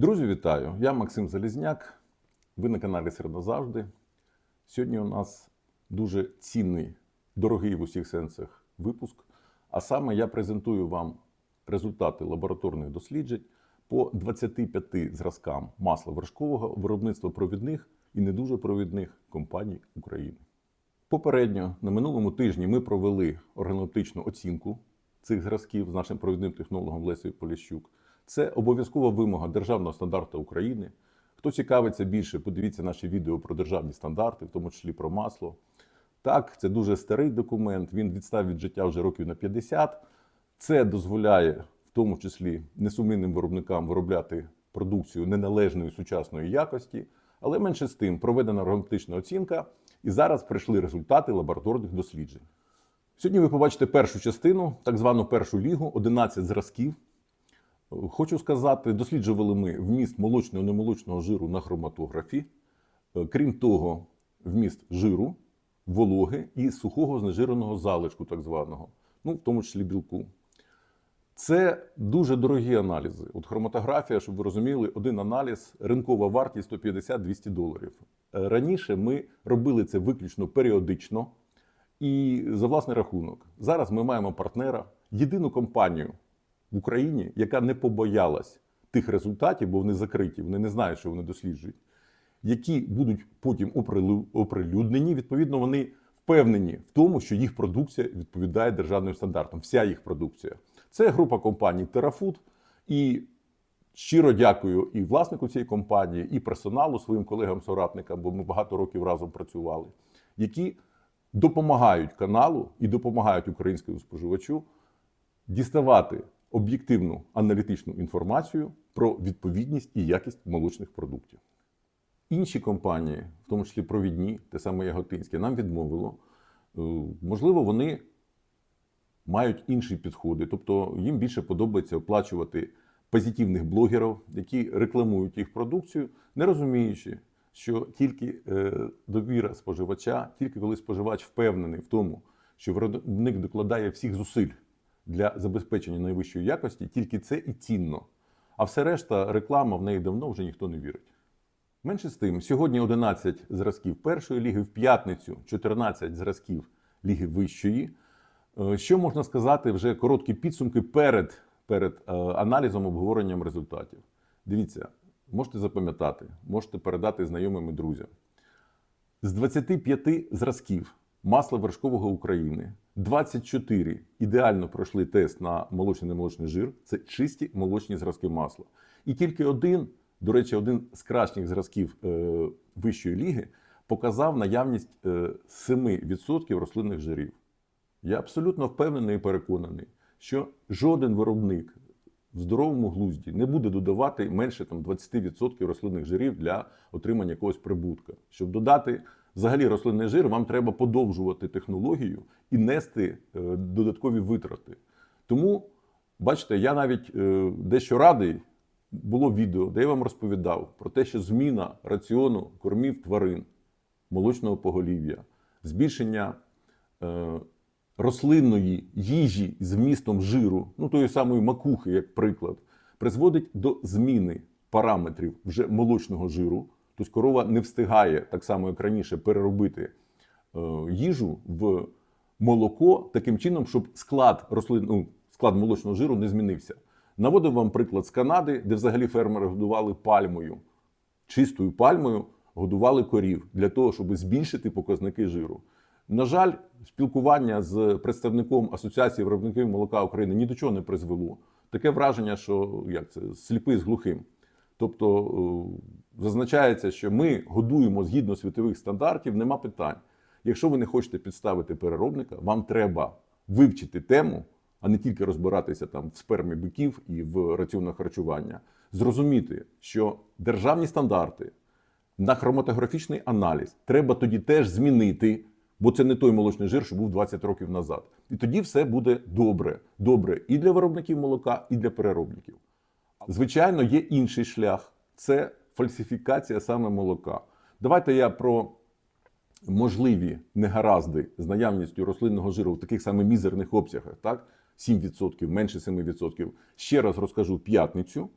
Друзі, вітаю! Я Максим Залізняк. Ви на каналі Середозавжди. Сьогодні у нас дуже цінний, дорогий в усіх сенсах випуск. А саме я презентую вам результати лабораторних досліджень по 25 зразкам масла вершкового виробництва провідних і не дуже провідних компаній України. Попередньо на минулому тижні ми провели органолептичну оцінку цих зразків з нашим провідним технологом Лесею Поліщук. Це обов'язкова вимога державного стандарту України. Хто цікавиться більше, подивіться наші відео про державні стандарти, в тому числі про масло. Так, це дуже старий документ. Він відстав від життя вже років на 50. Це дозволяє, в тому числі, несумнівним виробникам виробляти продукцію неналежної сучасної якості, але менше з тим проведена органолептична оцінка, і зараз прийшли результати лабораторних досліджень. Сьогодні ви побачите першу частину, так звану першу лігу, 11 зразків. Хочу сказати, досліджували ми вміст молочного немолочного жиру на хроматографі. Е, Крім того, вміст жиру, вологи і сухого знежиреного залишку, так званого, ну, в тому числі білку. Це дуже дорогі аналізи. От хроматографія, щоб ви розуміли, один аналіз, ринкова вартість 150-200 доларів. Е, Раніше ми робили це виключно періодично і за власний рахунок. Зараз ми маємо партнера, єдину компанію в Україні, яка не побоялась тих результатів, бо вони закриті, вони не знають, що вони досліджують, які будуть потім оприлюднені. Відповідно, вони впевнені в тому, що їх продукція відповідає державним стандартам. Вся їх продукція. Це група компаній TerraFood. І щиро дякую і власнику цієї компанії, і персоналу, своїм колегам-соратникам, бо ми багато років разом працювали, які допомагають каналу і допомагають українському споживачу діставати об'єктивну аналітичну інформацію про відповідність і якість молочних продуктів. Інші компанії, в тому числі провідні, те саме Яготинське, нам відмовило. Е, Можливо, вони мають інші підходи, тобто їм більше подобається оплачувати позитивних блогерів, які рекламують їх продукцію, не розуміючи, що тільки е, довіра споживача, тільки коли споживач впевнений в тому, що виробник докладає всіх зусиль для забезпечення найвищої якості, тільки це і цінно. А все решта, реклама в неї давно вже ніхто не вірить. Менше з тим, сьогодні 11 зразків першої ліги, в п'ятницю 14 зразків ліги вищої. Е, Що можна сказати вже короткі підсумки перед, перед е, аналізом, обговоренням результатів? Дивіться, можете запам'ятати, можете передати знайомим і друзям. З 25 зразків масла вершкового України 24 ідеально пройшли тест на молочний немолочний жир. Це чисті молочні зразки масла. І тільки один, до речі, один з кращих зразків е, вищої ліги показав наявність е, 7% рослинних жирів. Я абсолютно впевнений і переконаний, що жоден виробник в здоровому глузді не буде додавати менше там, 20% рослинних жирів для отримання якогось прибутка. Щоб додати взагалі рослинний жир, вам треба подовжувати технологію і нести е, додаткові витрати. Тому, бачите, я навіть е, дещо радий. Було відео, де я вам розповідав про те, що зміна раціону кормів тварин, молочного поголів'я, збільшення е, рослинної їжі з вмістом жиру, ну тої самої макухи, як приклад, призводить до зміни параметрів вже молочного жиру. Тобто корова не встигає так само, як раніше, переробити е, їжу в молоко таким чином, щоб склад рослин, ну, склад молочного жиру не змінився. Наводив вам приклад з Канади, де взагалі фермери годували пальмою, чистою пальмою годували корів для того, щоб збільшити показники жиру. На жаль, спілкування з представником Асоціації виробників молока України ні до чого не призвело. Таке враження, що як це сліпий з глухим. Тобто е, зазначається, що ми годуємо згідно світових стандартів, нема питань. Якщо ви не хочете підставити переробника, вам треба вивчити тему, а не тільки розбиратися там в спермі биків і в раціонах харчування. Зрозуміти, що державні стандарти на хроматографічний аналіз треба тоді теж змінити, бо це не той молочний жир, що був 20 років назад. І тоді все буде добре. Добре і для виробників молока, і для переробників. Звичайно, є інший шлях це фальсифікація саме молока. Давайте я про можливі негаразди з наявністю рослинного жиру в таких саме мізерних обсягах, так? 7%, менше 7%. Ще раз розкажу п'ятницю.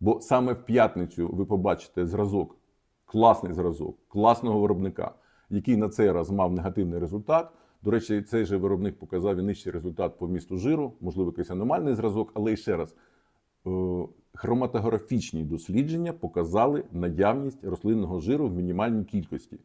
Бо саме в п'ятницю ви побачите зразок, класний зразок, класного виробника, який на цей раз мав негативний результат. До речі, цей же виробник показав і нижчий результат по вмісту жиру, можливо, якийсь аномальний зразок, але і ще раз. Хроматографічні дослідження показали наявність рослинного жиру в мінімальній кількості.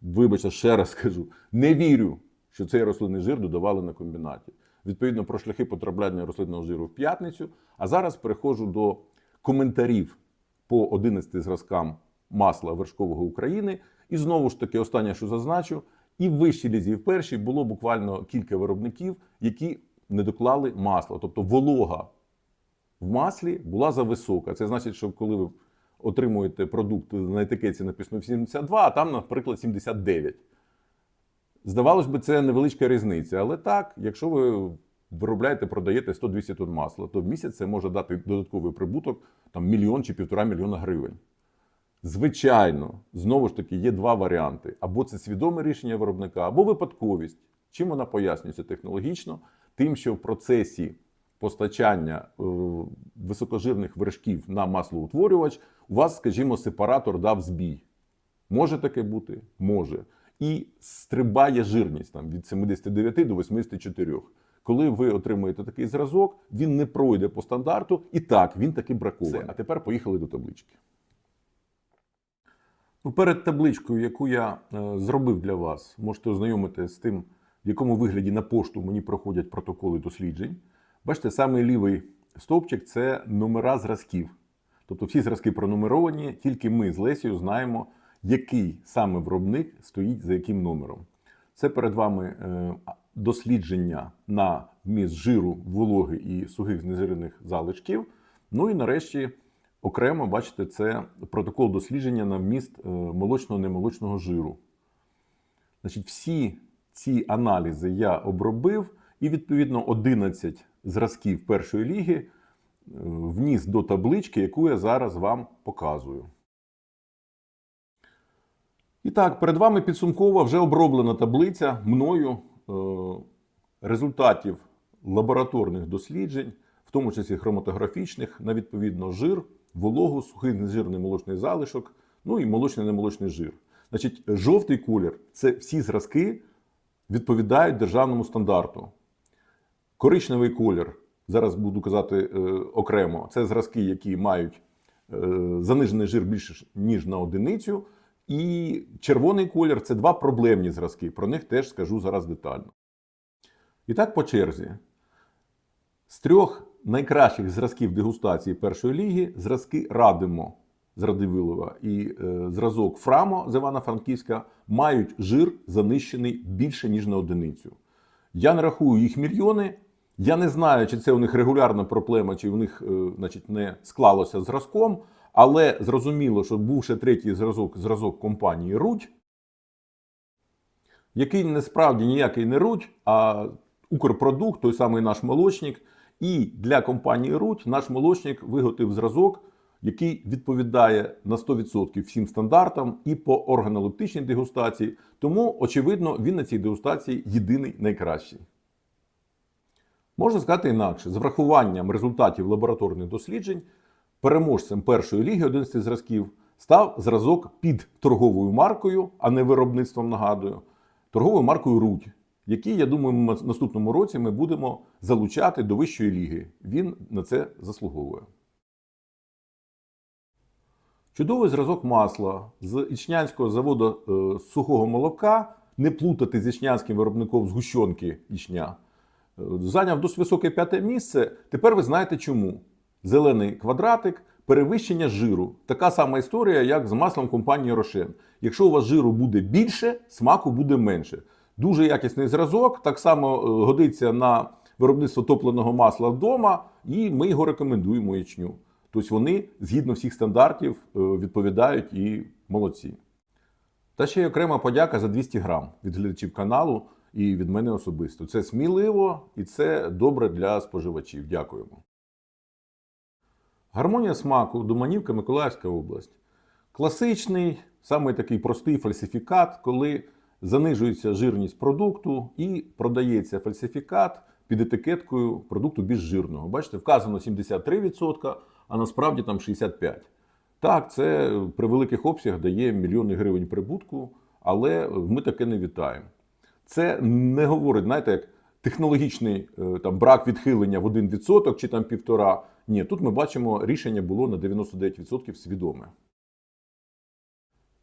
Вибачте, ще раз скажу, не вірю, що цей рослинний жир додавали на комбінаті. Відповідно, про шляхи потрапляння рослинного жиру в п'ятницю. А зараз переходжу до коментарів по 11 зразкам масла вершкового України. І знову ж таки, останнє, що зазначу, і в вищій лізі, і в першій було буквально кілька виробників, які не доклали масло. Тобто волога в маслі була зависока. Це значить, що коли ви отримуєте продукт на етикетці написано 72, а там, наприклад, 79. Здавалось би, це невеличка різниця. Але так, якщо ви виробляєте, продаєте 100-200 тонн масла, то в місяць це може дати додатковий прибуток там, мільйон чи півтора мільйона гривень. Звичайно, знову ж таки, є два варіанти: або це свідоме рішення виробника, або випадковість. Чим вона пояснюється технологічно? Тим, що в процесі постачання е, високожирних вершків на маслоутворювач у вас, скажімо, сепаратор дав збій. Може таке бути? Може. І стрибає жирність там, від 79 до 84. Коли ви отримуєте такий зразок, він не пройде по стандарту, і так, він таки бракований. А тепер поїхали до таблички. Ну, перед табличкою, яку я е, зробив для вас, можете ознайомити з тим, в якому вигляді на пошту мені проходять протоколи досліджень. Бачите, самий лівий стовпчик це номера зразків. Тобто всі зразки пронумеровані, тільки ми з Лесією знаємо, який саме виробник стоїть за яким номером. Це перед вами е, дослідження на вміст жиру, вологи і сухих знежирених залишків. Ну і нарешті окремо, бачите, це протокол дослідження на вміст е, молочного немолочного жиру. Значить, всі ці аналізи я обробив, і відповідно 11 зразків першої ліги е, вніс до таблички, яку я зараз вам показую. І так, перед вами підсумкова вже оброблена таблиця мною е, результатів лабораторних досліджень, в тому числі хроматографічних, на відповідно жир, вологу, сухий нежирний молочний залишок, ну і молочний немолочний жир. Значить, жовтий колір це всі зразки відповідають державному стандарту. Коричневий колір, зараз буду казати е, окремо, це зразки, які мають е, занижений жир більше ніж на одиницю. І червоний колір це два проблемні зразки. Про них теж скажу зараз детально. І так по черзі. З трьох найкращих зразків дегустації першої ліги зразки Радимо з Радивилова і е, зразок Фрамо з Івано-Франківська мають жир занищений більше, ніж на одиницю. Я не рахую їх мільйони. Я не знаю, чи це у них регулярна проблема, чи у них е, значить, не склалося зразком. Але зрозуміло, що був ще третій зразок, зразок компанії Рудь, який насправді ніякий не Рудь, а Укрпродукт, той самий наш молочник. І для компанії Рудь наш молочник виготовив зразок, який відповідає на 100% всім стандартам і по органолептичній дегустації. Тому, очевидно, він на цій дегустації єдиний найкращий. Можна сказати інакше, з врахуванням результатів лабораторних досліджень. Переможцем першої ліги 11 зразків став зразок під торговою маркою, а не виробництвом, нагадую, торговою маркою Рудь, який, я думаю, в наступному році ми будемо залучати до вищої ліги. Він на це заслуговує. Чудовий зразок масла з ічнянського заводу е, сухого молока, не плутати з ічнянським виробником згущенки ічня. Зайняв досить високе п'яте місце. Тепер ви знаєте чому зелений квадратик, перевищення жиру. Така сама історія, як з маслом компанії Рошен. Якщо у вас жиру буде більше, смаку буде менше. Дуже якісний зразок, так само е, годиться на виробництво топленого масла вдома, і ми його рекомендуємо ячню. Тобто вони згідно всіх стандартів е, відповідають і молодці. Та ще й окрема подяка за 200 грам від глядачів каналу і від мене особисто. Це сміливо і це добре для споживачів. Дякуємо. Гармонія смаку, Думанівка, Миколаївська область. Класичний, саме такий простий фальсифікат, коли занижується жирність продукту і продається фальсифікат під етикеткою продукту більш жирного. Бачите, вказано 73%, а насправді там 65%. Так, це при великих обсягах дає мільйони гривень прибутку, але ми таке не вітаємо. Це не говорить, знаєте, як технологічний е, там, брак відхилення в 1% чи там 1,5%. Ні, тут ми бачимо, рішення було на 99% свідоме.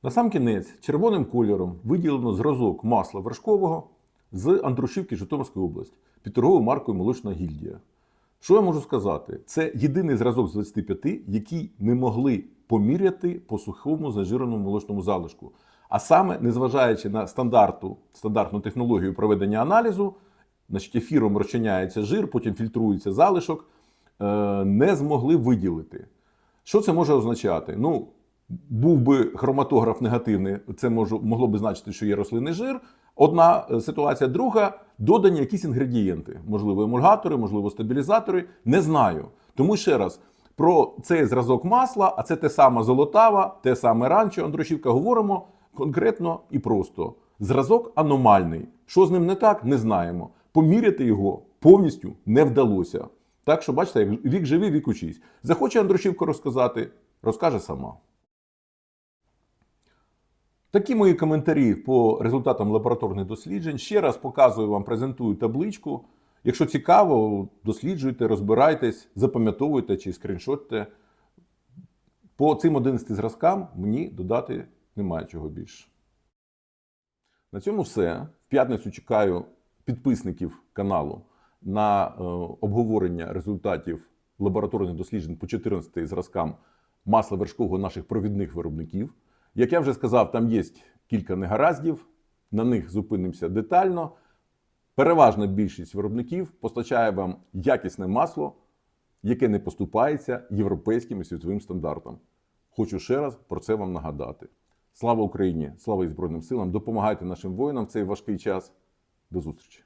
На сам кінець червоним кольором виділено зразок масла вершкового з Андрушівки Житомирської області під торговою маркою Молочна гільдія. Що я можу сказати? Це єдиний зразок з 25, який не могли поміряти по сухому зажиреному молочному залишку. А саме, незважаючи на стандарту, стандартну технологію проведення аналізу, значить, ефіром розчиняється жир, потім фільтрується залишок, е, не змогли виділити. Що це може означати? Ну, був би хроматограф негативний, це може, могло би значити, що є рослинний жир. Одна е, ситуація, друга додані якісь інгредієнти, можливо, емульгатори, можливо, стабілізатори. Не знаю. Тому ще раз про цей зразок масла, а це те саме золотава, те саме ранчо, Андрушівка, говоримо конкретно і просто. Зразок аномальний. Що з ним не так, не знаємо. Поміряти його повністю не вдалося. Так що, бачите, як вік живий, вік учись. Захоче Андрушівка розказати, розкаже сама. Такі мої коментарі по результатам лабораторних досліджень. Ще раз показую вам, презентую табличку. Якщо цікаво, досліджуйте, розбирайтесь, запам'ятовуйте чи скріншотте. По цим 11 зразкам мені додати немає чого більше. На цьому все. В п'ятницю чекаю підписників каналу на е, обговорення результатів лабораторних досліджень по 14 зразкам масла вершкового наших провідних виробників. Як я вже сказав, там є кілька негараздів, на них зупинимося детально. Переважна більшість виробників постачає вам якісне масло, яке не поступається європейським і світовим стандартам. Хочу ще раз про це вам нагадати. Слава Україні! Слава і Збройним силам! Допомагайте нашим воїнам в цей важкий час. До зустрічі!